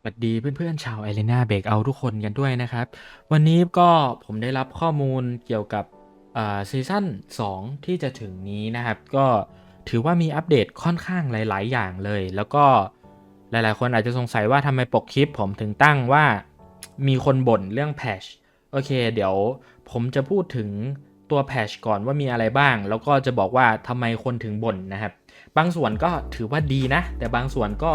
สวัสดีเพื่อนๆชาว Arena Breakout ทุกคนกันด้วยนะครับ วันนี้ก็ผมได้รับข้อมูลเกี่ยวกับอ่าซีซั่น2 ที่จะถึงนี้นะครับ ก็ถือว่ามีอัปเดตค่อนข้างหลาย ๆ อย่างเลย แล้วก็หลายๆ คนอาจจะสงสัยว่าทำไมปกคลิปผมถึงตั้งว่ามีคนบ่นเรื่องแพชโอเค เดี๋ยวผมจะพูดถึงตัวแพชก่อนว่ามีอะไรบ้าง แล้วก็จะบอกว่าทำไมคนถึงบ่นนะครับ บางส่วนก็ถือว่าดีนะ แต่บางส่วนก็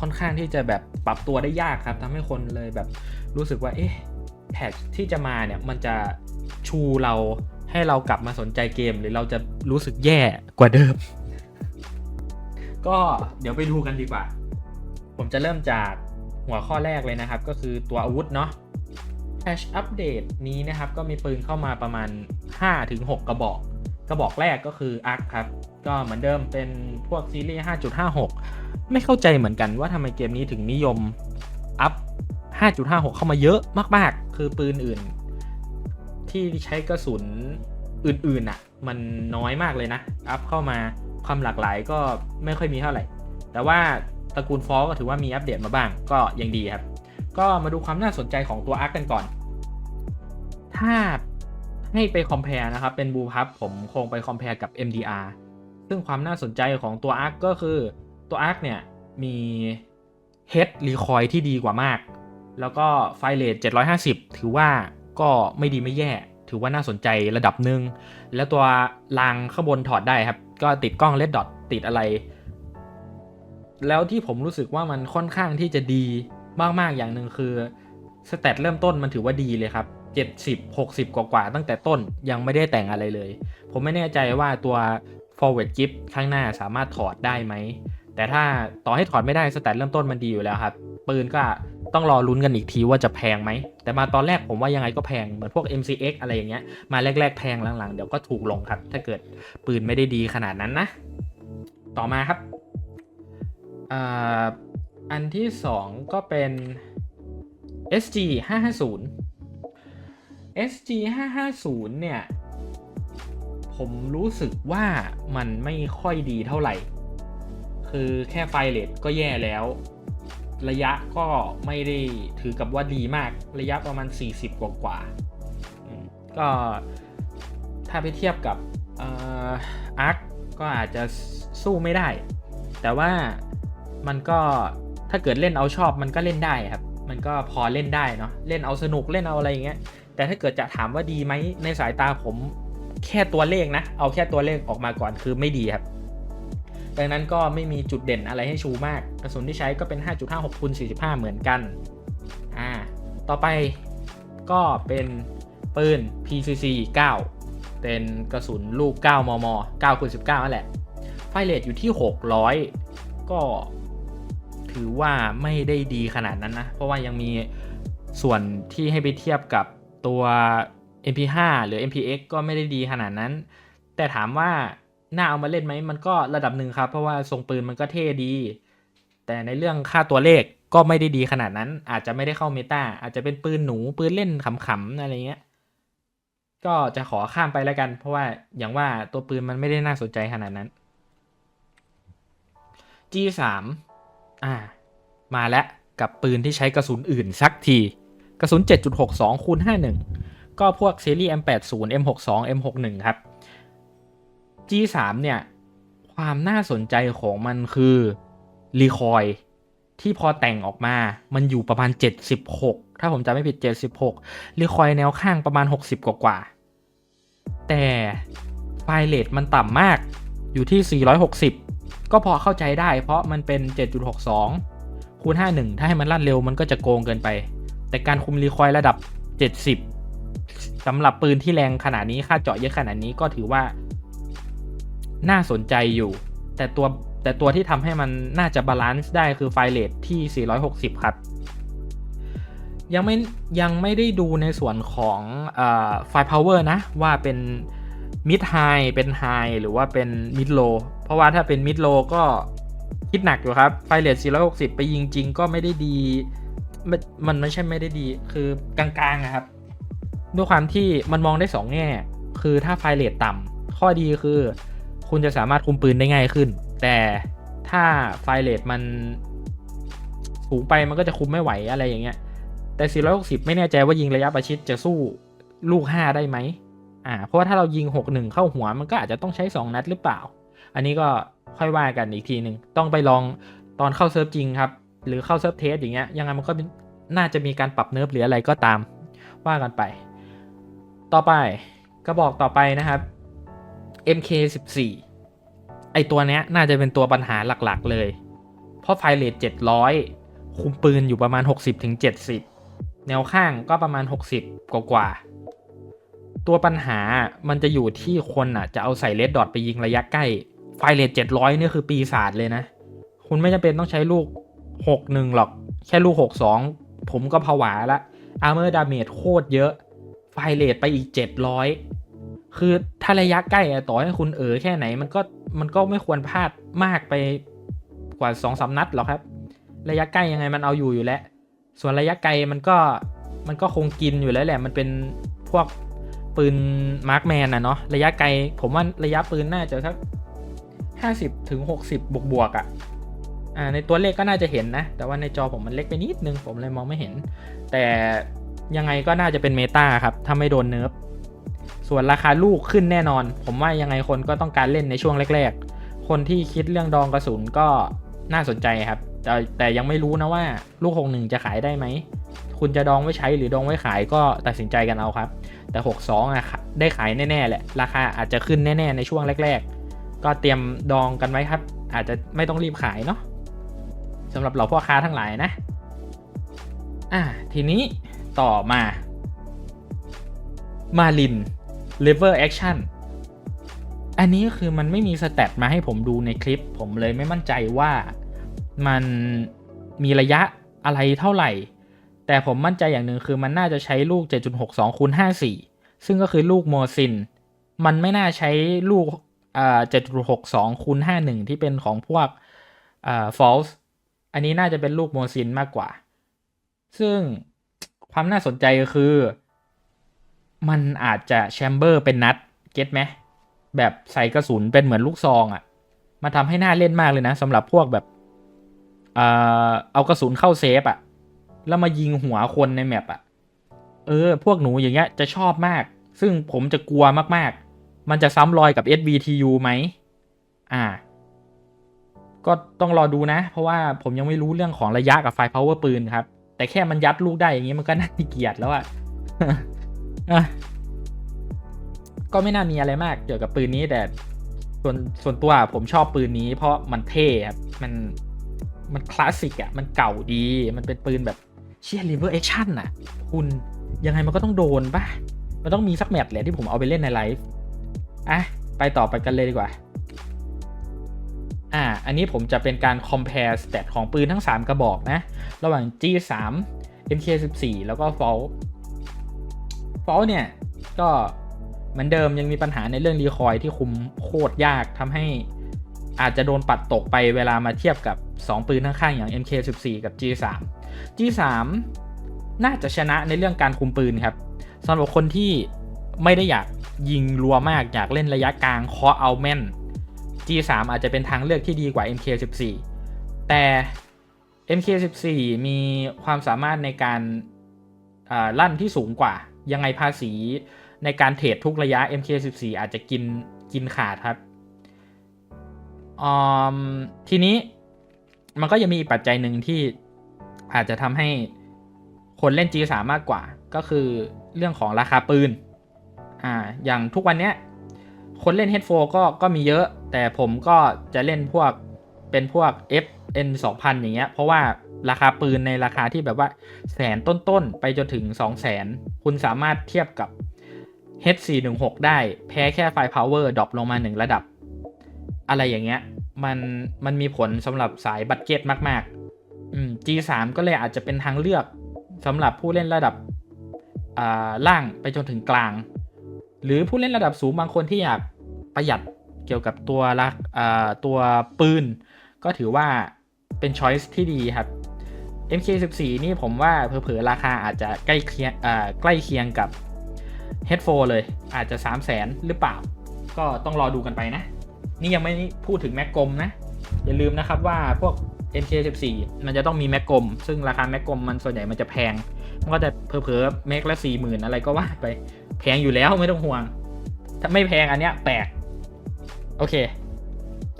ค่อนข้างที่จะแบบปรับตัวได้ยากครับทำให้คนเลยแบบรู้สึกว่าเอ๊ะแพทที่จะมาเนี่ยมันจะชูเราให้เรากลับมาสนใจเกม หรือเราจะรู้สึกแย่กว่าเดิม ก็เดี๋ยวไปดูกันดีกว่า ผมจะเริ่มจากหัวข้อแรกเลยนะครับ ก็คือตัวอาวุธเนาะแพชอัปเดตนี้นะครับ ก็มีปืนเข้ามาประมาณ 5-6 กระบอก กระบอกแรกก็คืออาร์คครับ ก็เหมือนเดิมเป็นพวกซีรีส์ 5.56 ไม่เข้าใจเหมือนกันว่าทำไมเกมนี้ถึงนิยมอัพ 5.56 เข้ามาเยอะมากๆ คือปืนอื่น ที่ใช้กระสุนอื่นๆน่ะ มันน้อยมากเลยนะ อัพเข้ามาความหลากหลายก็ไม่ค่อยมีเท่าไหร่ แต่ว่าตระกูลฟอก็ถือว่ามีอัปเดตมาบ้างก็ยังดีครับ ก็มาดูความน่าสนใจของตัวอาร์คกันก่อน ถ้า ให้ไปคอมเพลนะครับ เป็นบูพับผมคงไปคอมเพลกับ MDR ซึ่งความน่าสนใจของตัวอาร์คก็คือตัวอาร์คเนี่ย มีเฮดรีคอยที่ดีกว่ามาก แล้วก็ไฟเรท750 ถือว่าก็ไม่ดีไม่แย่ ถือว่าน่าสนใจระดับหนึ่ง แล้วตัวรางข้างบนถอดได้ครับ ก็ติดกล้องเลดดอทติดอะไร แล้วที่ผมรู้สึกว่ามันค่อนข้างที่จะดีมาก ๆ อย่างหนึ่งคือสเตตเริ่มต้นมันถือว่าดีเลยครับ 70 60 กว่าๆตั้งแต่ต้นยังไม่ได้แต่งอะไรเลย ผมไม่แน่ใจว่าตัว forward grip ข้างหน้าสามารถถอดได้ไหม แต่ถ้าต่อให้ถอดไม่ได้สแตทเริ่มต้นมันดีอยู่แล้วครับ ปืนก็ต้องรอลุ้นกันอีกทีว่าจะแพงไหม แต่มาตอนแรกผมว่ายังไงก็แพง เหมือนพวก MCX อะไรอย่างเงี้ย มาแรก ๆ แพงหลังๆ เดี๋ยวก็ถูกลงครับ ถ้าเกิดปืนไม่ได้ดีขนาดนั้นนะ ต่อมาครับอันที่ 2 ก็เป็น SG 550 SG 550เนี่ย ผมรู้สึกว่ามันไม่ค่อยดีเท่าไหร่ คือแค่ไฟเลทก็แย่แล้ว ระยะก็ไม่ได้ถือกับว่าดีมาก ระยะประมาณ 40 กว่ากว่า ก็ถ้าไปเทียบกับอาร์คก็อาจจะสู้ไม่ได้ แต่ว่ามันก็ถ้าเกิดเล่นเอาชอบมันก็เล่นได้ครับ มันก็พอเล่นได้เนาะ เล่นเอาสนุกเล่นเอาอะไรอย่างเงี้ย แต่ถ้าเกิดจะถามว่าดีไหมในสายตาผมแค่ตัวเลขนะ เอาแค่ตัวเลขออกมาก่อนคือไม่ดีครับ ดังนั้นก็ไม่มีจุดเด่นอะไรให้ชูมาก กระสุนที่ใช้ก็เป็น 5.56คูณ45 เหมือนกัน อ่า ต่อไปก็เป็นปืน PCC 9 เป็นกระสุนลูก 9 มม 9คูณ19นั่นแหละ ไฟเรทอยู่ที่ 600 ก็ถือว่าไม่ได้ดีขนาดนั้นนะ เพราะว่ายังมีส่วนที่ให้ไปเทียบกับ ตัว MP5 หรือ MPX ก็ไม่ได้ดีขนาดนั้น แต่ถามว่าน่าเอามาเล่นไหมมันก็ระดับหนึ่งครับ เพราะว่าทรงปืนมันก็เท่ดี แต่ในเรื่องค่าตัวเลขก็ไม่ได้ดีขนาดนั้น อาจจะไม่ได้เข้าเมตาอาจจะเป็นปืนหนูปืนเล่นขำๆอะไรเงี้ยก็จะขอข้ามไปแล้วกัน เพราะว่าอย่างว่าตัวปืนมันไม่ได้น่าสนใจขนาดนั้น G3 อ่า มาแล้วกับปืนที่ใช้กระสุนอื่นสักที กระสุน 7.62คูณ51 ก็พวกซีรีส์ M80 M62 M61 ครับ G3 เนี่ย ความน่าสนใจของมันคือรีคอยที่พอแต่งออกมา มันอยู่ประมาณ 76 ถ้าผมจำไม่ผิด 76รีคอยแนวข้างประมาณ 60 กว่ากว่าๆแต่ไฟเลทมันต่ำมาก อยู่ที่ 460 ก็พอเข้าใจได้ เพราะมันเป็น 7.62คูณ51 ถ้าให้มันลั่นเร็วมันก็จะโกงเกินไป แต่การคุมรีคอยระดับ 70สำหรับปืนที่แรงขนาดนี้ค่าเจาะเยอะขนาดนี้ก็ถือว่า น่าสนใจอยู่ แต่ตัวแต่ตัวที่ทำให้มันน่าจะบาลานซ์ได้คือไฟเลทที่ 460 ครับ ยังไม่ยังไม่ได้ดูในส่วนของไฟพาวเวอร์นะ ว่าเป็นมิดไฮเป็นไฮหรือว่าเป็นมิดโลเพราะว่าถ้าเป็นมิดโลก็คิดหนักอยู่ครับ ไฟเลท460 ไปยิงจริงก็ไม่ได้ดี มันมันไม่ใช่ไม่ได้ดี คือกลางๆนะครับ ด้วยความที่มันมองได้ 2 แง่ คือถ้าไฟเลทต่ำข้อดีคือ คุณจะสามารถคุมปืนได้ง่ายขึ้น แต่ถ้าไฟเลทมันสูงไปมันก็จะคุมไม่ไหวอะไรอย่างเงี้ย แต่ 460 ไม่แน่ใจว่ายิงระยะประชิดจะสู้ลูก 5 ได้ไหมอ่า เพราะว่าถ้าเรายิง 61 เข้าหัวมันก็อาจจะต้องใช้ 2 นัดหรือเปล่า อันนี้ก็ค่อยว่ากันอีกทีหนึ่งต้องไปลองตอนเข้าเซิร์ฟจริงครับ หรือเข้าเซิร์ฟเทสอย่างเงี้ยยังไงมันก็น่าจะมีการปรับเนิร์ฟหรืออะไรก็ตามว่ากันไป ต่อไปกระบอกต่อไปนะครับ MK14 ไอตัวเนี้ยน่าจะเป็นตัวปัญหาหลักๆเลย เพราะไฟเรท700 คุมปืนอยู่ประมาณ 60-70 แนวข้างก็ประมาณ 60 กว่ากว่าๆตัวปัญหามันจะอยู่ที่คนอะ จะเอาใส่เลดดอทไปยิงระยะใกล้ ไฟเรท700 นี่คือปีศาจเลยนะ คุณไม่จำเป็นต้องใช้ลูก 61 หรอก แค่ลูก 62 ผมก็ผวาละอาร์เมอร์ดาเมจโคตรเยอะ ไฟเรทไปอีก 700 คือถ้าระยะใกล้อะต่อให้คุณเออแค่ไหนมันก็มันก็ไม่ควรพลาดมากไปกว่าสองสามนัดหรอกครับ ระยะใกล้ยังไงมันเอาอยู่อยู่แล้ว ส่วนระยะไกลมันก็มันก็คงกินอยู่แล้วแหละ มันเป็นพวกปืนมาร์กแมนนะเนาะระยะไกล ผมว่าระยะปืนน่าจะสักห้าสิบถึงหกสิบบวกบวกๆอะ่ะ ในตัวเลขก็น่าจะเห็นนะ แต่ว่าในจอผมมันเล็กไปนิดนึง ผมเลยมองไม่เห็น แต่ยังไงก็น่าจะเป็นเมตาครับ ถ้าไม่โดนเนิร์ฟ ส่วนราคาลูกขึ้นแน่นอน ผมว่ายังไงคนก็ต้องการเล่นในช่วงแรก ๆ คนที่คิดเรื่องดองกระสุนก็น่าสนใจครับ แต่แต่ยังไม่รู้นะว่าลูกหกหนึ่งจะขายได้ไหม คุณจะดองไว้ใช้หรือดองไว้ขายก็ตัดสินใจกันเอาครับ แต่ 62อะได้ขายแน่ๆแหละ ราคาอาจจะขึ้นแน่ ๆ ในช่วงแรก ๆ ก็เตรียมดองกันไว้ครับ อาจจะไม่ต้องรีบขายเนาะ สำหรับเราพ่อค้าทั้งหลายนะ อะทีนี้ต่อมา มาลิน lever action อันนี้คือมันไม่มีสเตตมาให้ผมดูในคลิป ผมเลยไม่มั่นใจว่ามันมีระยะอะไรเท่าไหร่ แต่ผมมั่นใจอย่างหนึ่งคือมันน่าจะใช้ลูก 7.62คูณ54 ซึ่งก็คือลูกโมซิน มันไม่น่าใช้ลูก 7.62คูณ51 ที่เป็นของพวกอ่า false อันนี้น่าจะเป็นลูกโมซินมากกว่า ซึ่งความน่าสนใจก็คือ มันอาจจะแชมเบอร์เป็นนัด เก็ตไหม แบบใส่กระสุนเป็นเหมือนลูกซองอะ่ะ มาทำให้น่าเล่นมากเลยนะสำหรับพวกแบบ เอ่อ เอากระสุนเข้าเซฟอะ่ะ แล้วมายิงหัวคนในแมปอะ่ะ เออ พวกหนูอย่างเงี้ยจะชอบมาก ซึ่งผมจะกลัวมากๆ มันจะซ้ำรอยกับ SVTU ไหม อ่า ก็ต้องรอดูนะ เพราะว่าผมยังไม่รู้เรื่องของระยะกับไฟ power ปืนครับ แต่แค่มันยัดลูกได้อย่างงี้มันก็น่าเกลียดแล้วอะอะก็ไม่น่ามีอะไรมากเกี่ยวกับปืนนี้แต่ส่วนส่วนตัวผมชอบปืนนี้ เพราะมันเท่ครับมันมันคลาสสิกอะมันเก่าดี มันเป็นปืนแบบเชียร์ลิเวอร์แอคชั่นอะคุณยังไงมันก็ต้องโดนป่ะ มันต้องมีสักแมตช์แหละที่ผมเอาไปเล่นในไลฟ์อะไปต่อไปกันเลยดีกว่า อ่า อันนี้ผมจะเป็นการ compare stat ของปืนทั้ง 3 กระบอกนะ ระหว่าง G3 MK14 แล้วก็ Fall Fall เนี่ย ก็เหมือนเดิมยังมีปัญหาในเรื่องรีคอยที่คุมโคตรยากทำให้อาจจะโดนปัดตกไปเวลามาเทียบกับ 2 ปืนข้างๆ อย่าง MK14 กับ G3 G3 น่าจะชนะในเรื่องการคุมปืนครับสำหรับคนที่ไม่ได้อยากยิงรัวมากอยากเล่นระยะกลางเคาะเอาแม่น G3 อาจจะเป็นทางเลือกที่ดีกว่า MK14 แต่ MK14 มีความสามารถในการลั่นที่สูงกว่า ยังไงภาษีในการเทรดทุกระยะ MK14 อาจจะกินกินขาดครับทีนี้มันก็ยังมีปัจจัยหนึ่งที่อาจจะทำให้คนเล่น G3 มากกว่า ก็คือเรื่องของราคาปืน อ่า อย่างทุกวันเนี้ย คนเล่น H4 ก็ก็มีเยอะ แต่ผมก็จะเล่นพวกเป็นพวก FN 2000 อย่างเงี้ย เพราะว่าราคาปืนในราคาที่แบบว่าแสนต้นๆ ไปจนถึง 2 0 0แสนคุณสามารถเทียบกับ H416 ได้แพ้แค่ไฟ power ดรอปลงมา 1 ระดับ อะไรอย่างเงี้ยมันมันมีผลสำหรับสายบัตเก็ตมากๆอืม G3 ก็เลยอาจจะเป็นทางเลือกสำหรับผู้เล่นระดับอ่าล่างไปจนถึงกลาง หรือผู้เล่นระดับสูงบางคนที่อยากประหยัดเกี่ยวกับตัวละอ่าตัวปืน ก็ถือว่าเป็นช้อยส์ที่ดีครับ MK14 นี่ผมว่าเผลอๆราคาอาจจะใกล้เคียงใกล้เคียงกับ Headphone เลยอาจจะ 3 0 0แสนหรือเปล่า ก็ต้องรอดูกันไปนะ นี่ยังไม่พูดถึงแม็กกลมนะ อย่าลืมนะครับว่าพวก MK14 มันจะต้องมีแม็กกลม ซึ่งราคาแม็กกลมมันส่วนใหญ่มันจะแพง มันก็จะเพอเพอๆแม็กละสี่หมื่นอะไรก็ว่าไป แพงอยู่แล้วไม่ต้องห่วง ถ้าไม่แพงอันเนี้ยแปลก โอเค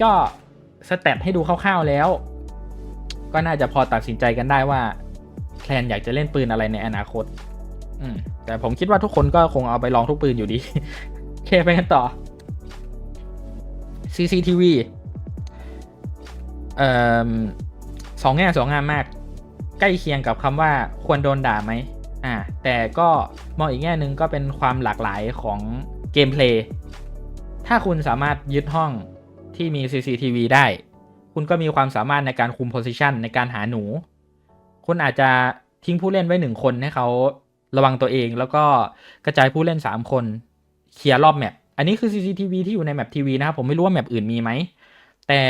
ก็สเต็ปให้ดูคร่าวๆแล้ว ก็น่าจะพอตัดสินใจกันได้ว่าแพลนอยากจะเล่นปืนอะไรในอนาคต อืม แต่ผมคิดว่าทุกคนก็คงเอาไปลองทุกปืนอยู่ดี โอเคไปกันต่อ CCTV เอ่อสองแง่สองงามมาก ใกล้เคียงกับคำว่าควรโดนด่าไหม อ่าแต่ก็มองอีกแง่หนึ่งก็เป็นความหลากหลายของเกมเพลย์ถ้าคุณสามารถยึดห้องที่มี CCTV ได้ คุณก็มีความสามารถในการคุมโพซิชันในการหาหนู คุณอาจจะทิ้งผู้เล่นไว้หนึ่งคนให้เขาระวังตัวเอง แล้วก็กระจายผู้เล่น 3 คนเคลียร์รอบแมปอันนี้คือ CCTV ที่อยู่ในแมปทีวีนะครับผมไม่รู้ว่าแมปอื่นมีไหมแต่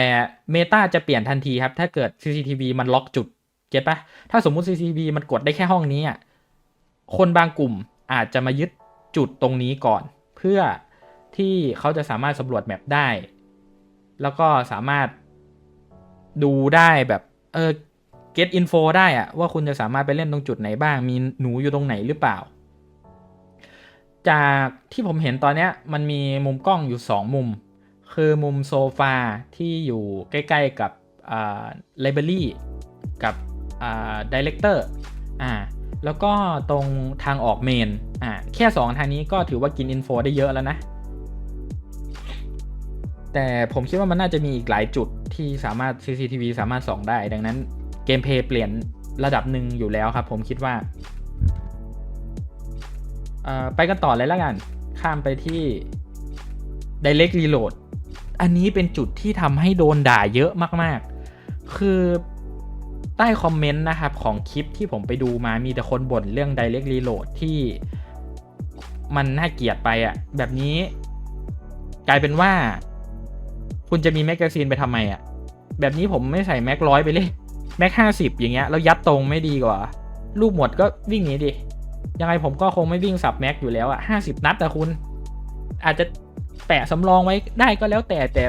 เมตาจะเปลี่ยนทันทีครับ ถ้าเกิด CCTV มันล็อกจุด เก็ตปะถ้าสมมุติ CCTV มันกดได้แค่ห้องนี้อะ คนบางกลุ่มอาจจะมายึดจุดตรงนี้ก่อน เพื่อที่เขาจะสามารถสำรวจแมปได้ แล้วก็สามารถดูได้แบบเออ get info ได้อะว่าคุณจะสามารถไปเล่นตรงจุดไหนบ้าง มีหนูอยู่ตรงไหนหรือเปล่า จากที่ผมเห็นตอนเนี้ยมันมีมุมกล้องอยู่ 2 มุม คือมุมโซฟาที่อยู่ใกล้ๆกับไลบรารีกับดีเลกเตอร์อ่า แล้วก็ตรงทางออกเมนอ่าแค่ 2 ทางนี้ก็ถือว่ากินอินโฟได้เยอะแล้วนะ แต่ผมคิดว่ามันน่าจะมีอีกหลายจุดที่สามารถ CCTV สามารถส่องได้ ดังนั้นเกมเพย์เปลี่ยนระดับหนึ่งอยู่แล้วครับ ผมคิดว่าอ่อไปกันต่อเลยแล้วกัน ข้ามไปที่ Direct Reload อันนี้เป็นจุดที่ทำให้โดนด่าเยอะมากๆ คือ ใต้คอมเมนต์นะครับของคลิปที่ผมไปดูมามีแต่คนบ่นเรื่อง Direct Reload ที่มันน่าเกลียดไปอะ่ะ แบบนี้ กลายเป็นว่า คุณจะมีแมกกาซีนไปทำไมอะ่ะ แบบนี้ผมไม่ใส่แม็กร้อยไปเลยแม็กห้าสิบอย่างเงี้ยแล้วยัดตรงไม่ดีกว่า ลูกหมดก็วิ่งหนีดิยังไงผมก็คงไม่วิ่งสับแม็กอยู่แล้วอะห้าสิบนัดแต่คุณ อาจจะแปะสำรองไว้ได้ก็แล้วแต่แต่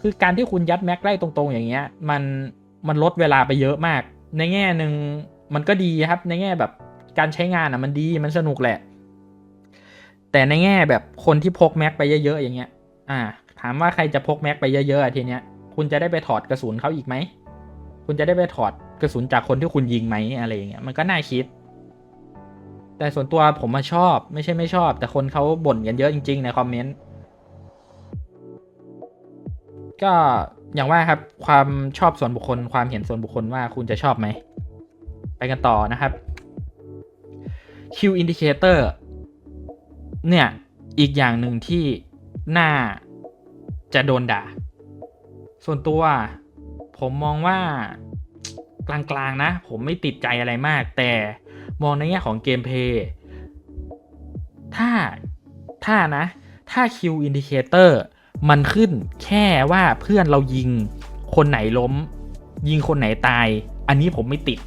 คือการที่คุณยัดแม็กไล่ตรงๆ อย่างเงี้ย มัน มันลดเวลาไปเยอะมาก ในแง่หนึ่งมันก็ดีครับ ในแง่แบบการใช้งานอะมันดีมันสนุกแหละ แต่ในแง่แบบคนที่พกแม็กไปเยอะๆอย่างเงี้ย อ่า ถามว่าใครจะพกแม็กไปเยอะๆทีเนี้ย คุณจะได้ไปถอดกระสุนเขาอีกไหม คุณจะได้ไปถอดกระสุนจากคนที่คุณยิงไหมอะไรอย่างเงี้ยมันก็น่าคิด แต่ส่วนตัวผมมาชอบ ไม่ใช่ไม่ชอบ แต่คนเขาบ่นกันเยอะจริง ๆ ในคอมเมนต์ก็ อย่างว่าครับความชอบส่วนบุคคล ความเห็นส่วนบุคคลว่าคุณจะชอบไหม ไปกันต่อนะครับ Q indicator เนี่ย อีกอย่างหนึ่งที่น่าจะโดนด่า ส่วนตัวผมมองว่ากลางๆนะ ผมไม่ติดใจอะไรมาก แต่มองในแง่ของเกมเพย์ถ้าถ้านะ ถ้า Q indicator มันขึ้นแค่ว่าเพื่อนเรายิงคนไหนล้ม ยิงคนไหนตาย อันนี้ผมไม่ติด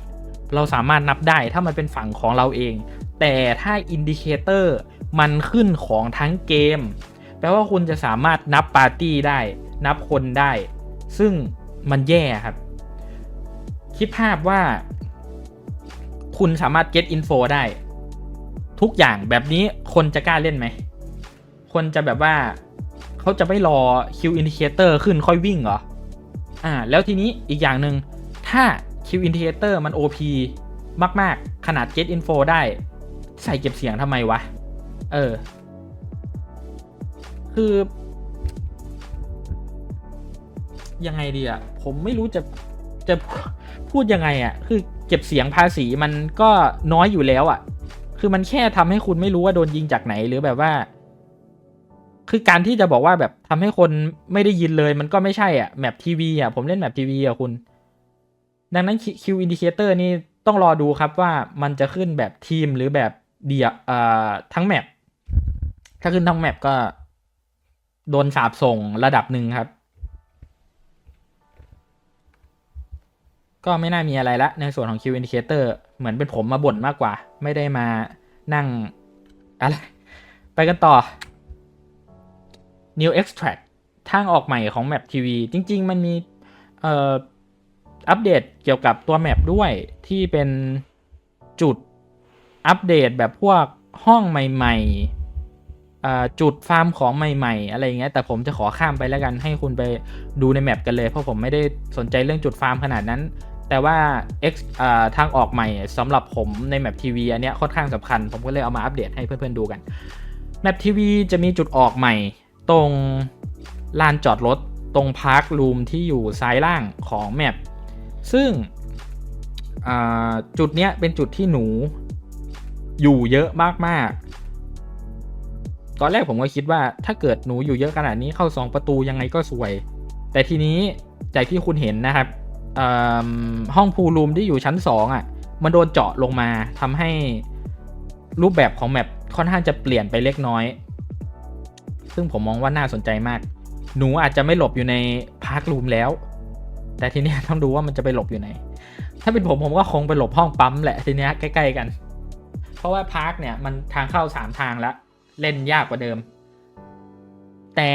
เราสามารถนับได้ถ้ามันเป็นฝั่งของเราเอง แต่ถ้าอินดิเคเตอร์มันขึ้นของทั้งเกม แปลว่าคุณจะสามารถนับปาร์ตี้ได้ นับคนได้ ซึ่งมันแย่ครับ คิดภาพว่า คุณสามารถ get info ได้ ทุกอย่างแบบนี้คนจะกล้าเล่นไหม คนจะแบบว่า เขาจะไม่รอ Q indicator ขึ้นค่อยวิ่งเหรอ อ่า แล้วทีนี้อีกอย่างหนึ่งถ้า Q indicator มัน OP มากๆ ขนาด get info ได้ ใส่เก็บเสียงทำไมวะ เออ คือ ยังไงดีอะผมไม่รู้จะจะพูดยังไงอะคือเก็บเสียงภาษีมันก็น้อยอยู่แล้วอะคือมันแค่ทำให้คุณไม่รู้ว่าโดนยิงจากไหนหรือแบบว่า คือการที่จะบอกว่าแบบทำให้คนไม่ได้ยินเลย มันก็ไม่ใช่อะแมปทีวีอะผมเล่นแมปทีวีอะคุณ ดังนั้น Q indicator นี่ต้องรอดูครับว่ามันจะขึ้นแบบทีมหรือแบบเดียอ่าทั้งแมปถ้าขึ้นทั้งแมปก็โดนสาบส่งระดับหนึ่งครับ ก็ไม่น่ามีอะไรละ ในส่วนของ Q indicator เหมือนเป็นผมมาบ่นมากกว่า ไม่ได้มานั่ง อะไร ไปกันต่อ New Extract ทางออกใหม่ของ Map TV จริง ๆ มันมีอัปเดตเกี่ยวกับตัวแมปด้วยที่เป็นจุดอัปเดตแบบพวกห้องใหม่ๆอ่จุดฟาร์มของใหม่ ๆ อะไรอย่างเงี้ยแต่ผมจะขอข้ามไปแล้วกันให้คุณไปดูในแมปกันเลย เพราะผมไม่ได้สนใจเรื่องจุดฟาร์มขนาดนั้น แต่ว่า X อ่าทางออกใหม่สำหรับผมในแมปทีวีอันเนี้ยค่อนข้างสำคัญ ผมก็เลยเอามาอัปเดตให้เพื่อนๆดูกันแมปทีวีจะมีจุดออกใหม่ ตรงลานจอดรถตรงพาร์ครูมที่อยู่ซ้ายล่างของแมปซึ่งจุดเนี้ยเป็นจุดที่หนูอยู่เยอะมากๆ ตอนแรกผมก็คิดว่าถ้าเกิดหนูอยู่เยอะขนาดนี้เข้าสองประตูยังไงก็สวย แต่ทีนี้จากที่คุณเห็นนะครับห้องพูลรูมที่อยู่ชั้น 2อะมันโดนเจาะลงมาทำให้รูปแบบของแมปค่อนข้างจะเปลี่ยนไปเล็กน้อย ซึ่งผมมองว่าน่าสนใจมาก หนูอาจจะไม่หลบอยู่ในพาร์ครูมแล้ว แต่ทีนี้ต้องดูว่ามันจะไปหลบอยู่ไหน ถ้าเป็นผมผมก็คงไปหลบห้องปั๊มแหละทีนี้ใกล้ๆกัน เพราะว่าพาร์คเนี่ยมันทางเข้าสามทางแล้วเล่นยากกว่าเดิม แต่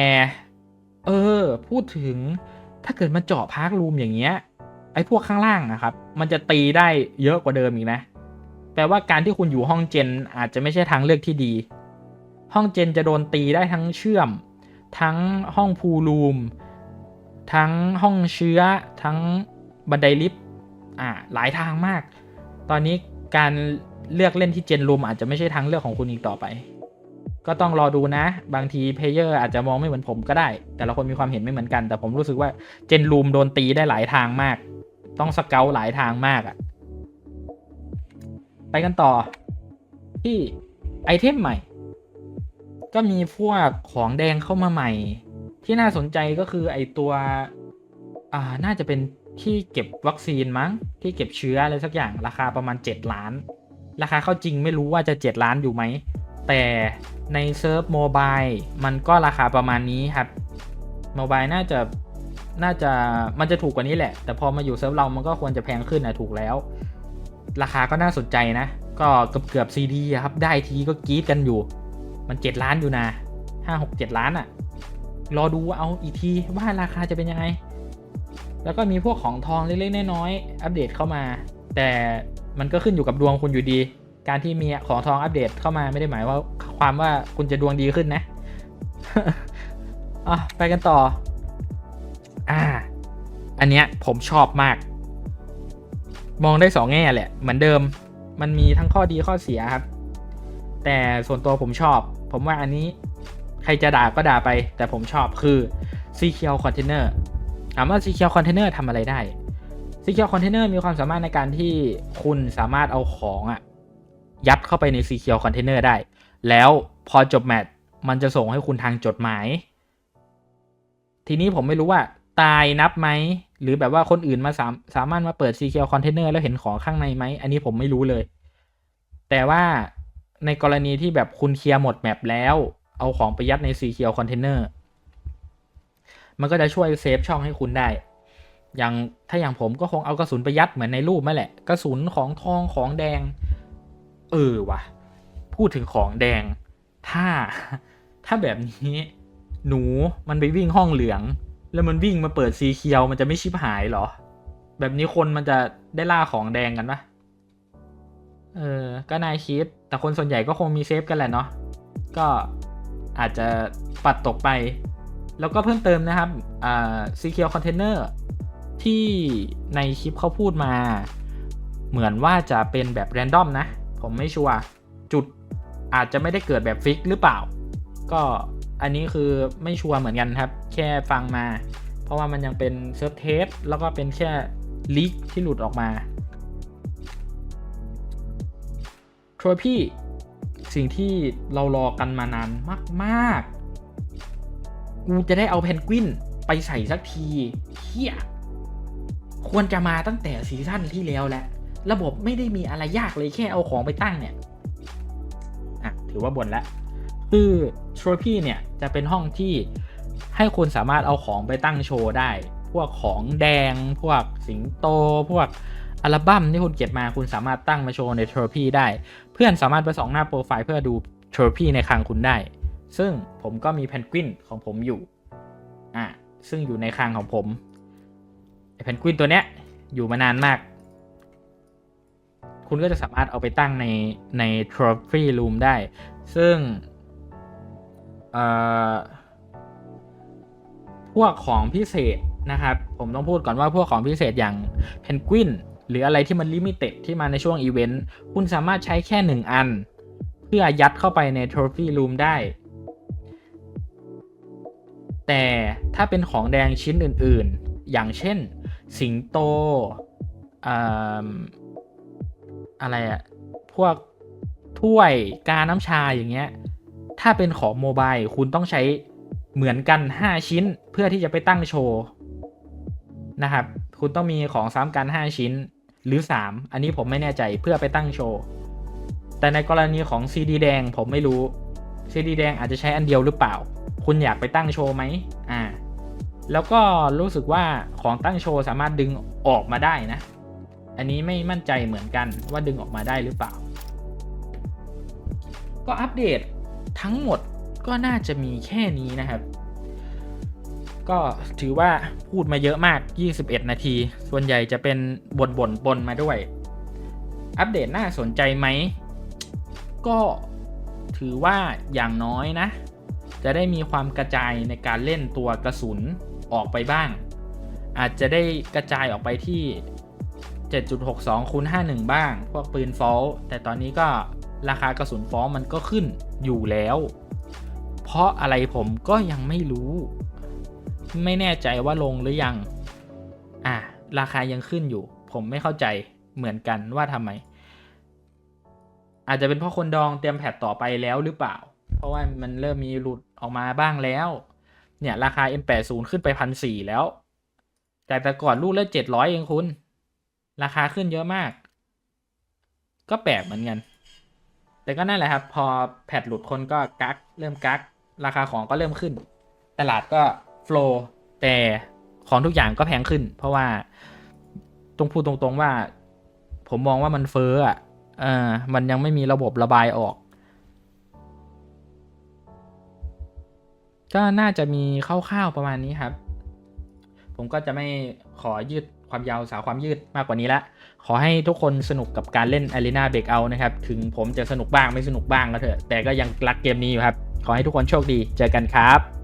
เออ พูดถึงถ้าเกิดมันเจาะพาร์ครูมอย่างเงี้ยไอ้พวกข้างล่างนะครับ มันจะตีได้เยอะกว่าเดิมอีกนะ แปลว่าการที่คุณอยู่ห้องเจนอาจจะไม่ใช่ทางเลือกที่ดี ห้องเจนจะโดนตีได้ทั้งเชื่อม ทั้งห้องพูลรูม ทั้งห้องเชื้อ ทั้งบันไดลิฟต์อ่าหลายทางมาก ตอนนี้การเลือกเล่นที่เจนรูมอาจจะไม่ใช่ทางเลือกของคุณอีกต่อไป ก็ต้องรอดูนะ บางทีเพลเยอร์อาจจะมองไม่เหมือนผมก็ได้ แต่ละคนมีความเห็นไม่เหมือนกัน แต่ผมรู้สึกว่าเจนรูมโดนตีได้หลายทางมาก ต้องสเกลหลายทางมากอะไปกันต่อที่ไอเทมใหม่ ก็มีพวกของแดงเข้ามาใหม่ ที่น่าสนใจก็คือไอตัว อ่าน่าจะเป็นที่เก็บวัคซีนมั้ง ที่เก็บเชื้ออะไรสักอย่างราคาประมาณ 7 ล้าน ราคาเข้าจริงไม่รู้ว่าจะ 7 ล้านอยู่ไหม แต่ในเซิร์ฟโมบายมันก็ราคาประมาณนี้ครับโมบายน่าจะน่าจะมันจะถูกกว่านี้แหละ แต่พอมาอยู่เซิร์ฟเรามันก็ควรจะแพงขึ้นนะถูกแล้ว ราคาก็น่าสนใจนะ ก็เกือบเกือบซีดีครับ ได้ทีก็กรี๊ดกันอยู่ มัน7ล้านอยู่นะห้าหกเจ็ดล้านอะ รอดูเอาอีกทีว่าราคาจะเป็นยังไง แล้วก็มีพวกของทองเล็กๆน้อยๆอัปเดตเข้ามา แต่มันก็ขึ้นอยู่กับดวงคุณอยู่ดี การที่มีของทองอัปเดตเข้ามาไม่ได้หมายว่าความว่าคุณจะดวงดีขึ้นนะอะไปกันต่อ อ่า อันเนี้ยผมชอบมาก มองได้สองแง่แหละ เหมือนเดิม มันมีทั้งข้อดีข้อเสียครับ แต่ส่วนตัวผมชอบ ผมว่าอันนี้ใครจะด่าก็ด่าไป แต่ผมชอบคือ Secure Container ถามว่า Secure Container ทำอะไรได้ Secure Container มีความสามารถในการที่คุณสามารถเอาของอะยัดเข้าไปใน Secure Container ได้ แล้วพอจบแมตช์มันจะส่งให้คุณทางจดหมาย ทีนี้ผมไม่รู้ว่าตายนับไหม หรือแบบว่าคนอื่นมาสามสามารถมาเปิด Secure Container แล้วเห็นของข้างในไหม อันนี้ผมไม่รู้เลย แต่ว่า ในกรณีที่แบบคุณเคลียร์หมดแมปแล้ว เอาของไปยัดใน Secure Container มันก็จะช่วยเซฟช่องให้คุณได้ อย่างถ้าอย่างผมก็คงเอากระสุนไปยัดเหมือนในรูปนั่นแหละ กระสุนของทองของแดง เออวะพูดถึงของแดง ถ้า ถ้าแบบนี้ หนูมันไปวิ่งห้องเหลือง แล้วมันวิ่งมาเปิดสีเขียวมันจะไม่ชิบหายเหรอ แบบนี้คนมันจะได้ล่าของแดงกันปะ เออ ก็น่าคิด แต่คนส่วนใหญ่ก็คงมีเซฟกันแหละเนาะ ก็อาจจะปัดตกไป แล้วก็เพิ่มเติมนะครับ อ่า secure container ที่ในคลิปเขาพูดมา เหมือนว่าจะเป็นแบบ random นะ ผมไม่ชัวร์ จุดอาจจะไม่ได้เกิดแบบฟิกหรือเปล่า ก็อันนี้คือไม่ชัวร์เหมือนกันครับ แค่ฟังมา เพราะว่ามันยังเป็นเซิร์ฟเทสแล้วก็เป็นแค่ลีกที่หลุดออกมา ทรพี่สิ่งที่เรารอกันมานานมากๆ กูจะได้เอาเพนกวินไปใส่สักทีเฮียควรจะมาตั้งแต่ซีซั่นที่แล้วแหละ ระบบไม่ได้มีอะไรยากเลยแค่เอาของไปตั้งเนี่ย อะ ถือว่าบ่นแล้วคือทรพี่เนี่ย จะเป็นห้องที่ให้คุณสามารถเอาของไปตั้งโชว์ได้ พวกของแดง พวกสิงโต พวก อัลบั้มที่คุณเก็บมาคุณสามารถตั้งมาโชว์ในทรพี่ได้ เพื่อนสามารถไปส่องหน้าโปรไฟล์เพื่อดูทรพี่ในคลังคุณได้ ซึ่งผมก็มีแพนกวินของผมอยู่อะซึ่งอยู่ในคลังของผมไอแพนกวินตัวเนี้ยอยู่มานานมาก คุณก็จะสามารถเอาไปตั้งในใน trophy room ได้ ซึ่งเอ่อพวกของพิเศษนะครับ ผมต้องพูดก่อนว่าพวกของพิเศษอย่างเพนกวิน หรืออะไรที่มันลิมิเต็ดที่มาในช่วงอีเวนต์คุณสามารถใช้แค่หนึ่งอัน เพื่อยัดเข้าไปใน trophy room ได้ แต่ถ้าเป็นของแดงชิ้นอื่นๆ อย่างเช่น สิงโตอ่าอะไรอะพวกถ้วยกาน้ำชาอย่างเงี้ย ถ้าเป็นของโมบายคุณต้องใช้เหมือนกัน 5 ชิ้นเพื่อที่จะไปตั้งโชว์นะครับ คุณต้องมีของซ้ำกัน 5 ชิ้น หรือ 3 อันนี้ผมไม่แน่ใจเพื่อไปตั้งโชว์ แต่ในกรณีของ CD แดงผมไม่รู้ CD แดงอาจจะใช้อันเดียวหรือเปล่า คุณอยากไปตั้งโชว์ไหมอ่า แล้วก็รู้สึกว่าของตั้งโชว์สามารถดึงออกมาได้นะ อันนี้ไม่มั่นใจเหมือนกันว่าดึงออกมาได้หรือเปล่า ก็อัปเดตทั้งหมดก็น่าจะมีแค่นี้นะครับ ก็ถือว่าพูดมาเยอะมาก 21 นาที ส่วนใหญ่จะเป็นบ่นบ่นๆปนมาด้วย อัปเดตน่าสนใจไหม ก็ถือว่าอย่างน้อยนะ จะได้มีความกระจายในการเล่นตัวกระสุนออกไปบ้าง อาจจะได้กระจายออกไปที่ 7.62คูณ51 บ้าง พวกปืนฟอลแต่ตอนนี้ก็ราคากระสุนฟอลมันก็ขึ้นอยู่แล้ว เพราะอะไรผมก็ยังไม่รู้ ไม่แน่ใจว่าลงหรือยัง อะราคายังขึ้นอยู่ ผมไม่เข้าใจเหมือนกันว่าทำไม อาจจะเป็นเพราะคนดองเตรียมแพทต่อไปแล้วหรือเปล่า เพราะว่ามันเริ่มมีหลุดออกมาบ้างแล้ว เนี่ย ราคา M80 ขึ้นไปพันสี่แล้ว แต่แต่ก่อนลูกละเจ็ดร้อยเองคุณ ราคาขึ้นเยอะมาก ก็แปลกเหมือนกัน แต่ก็นั่นแหละครับ พอแพทหลุดคนก็กัก เริ่มกัก ราคาของก็เริ่มขึ้น ตลาดก็ ฟลว์แต่ของทุกอย่างก็แพงขึ้น เพราะว่าต้องพูดตรงๆว่า ผมมองว่ามันเฟ้ออะเออมันยังไม่มีระบบระบายออก ก็น่าจะมีคร่าวๆประมาณนี้ครับ ผมก็จะไม่ขอยืดความยาวสาวความยืดมากกว่านี้ละ ขอให้ทุกคนสนุกกับการเล่น Arena Breakout นะครับ ถึงผมจะสนุกบ้างไม่สนุกบ้างก็เถอะ แต่ก็ยังรักเกมนี้อยู่ครับ ขอให้ทุกคนโชคดี เจอกันครับ